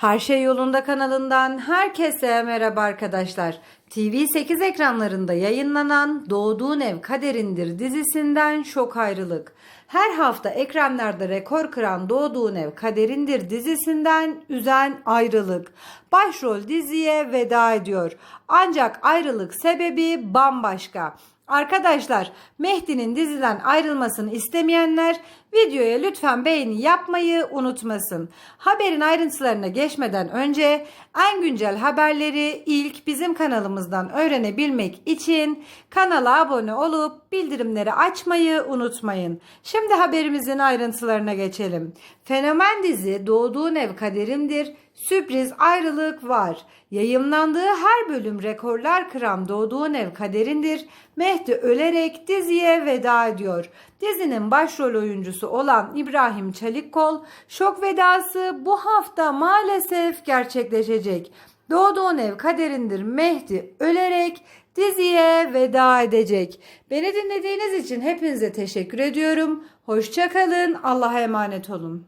Her Şey Yolunda kanalından herkese merhaba arkadaşlar. TV8 ekranlarında yayınlanan Doğduğun Ev Kaderindir dizisinden şok ayrılık. Her hafta ekranlarda rekor kıran Doğduğun Ev Kaderindir dizisinden üzen ayrılık. Başrol diziye veda ediyor. Ancak ayrılık sebebi bambaşka. Arkadaşlar Mehdi'nin diziden ayrılmasını istemeyenler videoya lütfen beğeni yapmayı unutmasın. Haberin ayrıntılarına geçmeden önce en güncel haberleri ilk bizim kanalımızdan öğrenebilmek için kanala abone olup bildirimleri açmayı unutmayın. Şimdi haberimizin ayrıntılarına geçelim. Fenomen dizi Doğduğun Ev Kaderimdir sürpriz ayrılık var. Yayımlandığı her bölüm rekorlar kıran Doğduğun Ev Kaderindir. Mehdi ölerek diziye veda ediyor. Dizinin başrol oyuncusu olan İbrahim Çelikkol şok vedası bu hafta maalesef gerçekleşecek. Doğduğun Ev Kaderindir Mehdi ölerek diziye veda edecek. Beni dinlediğiniz için hepinize teşekkür ediyorum. Hoşçakalın. Allah'a emanet olun.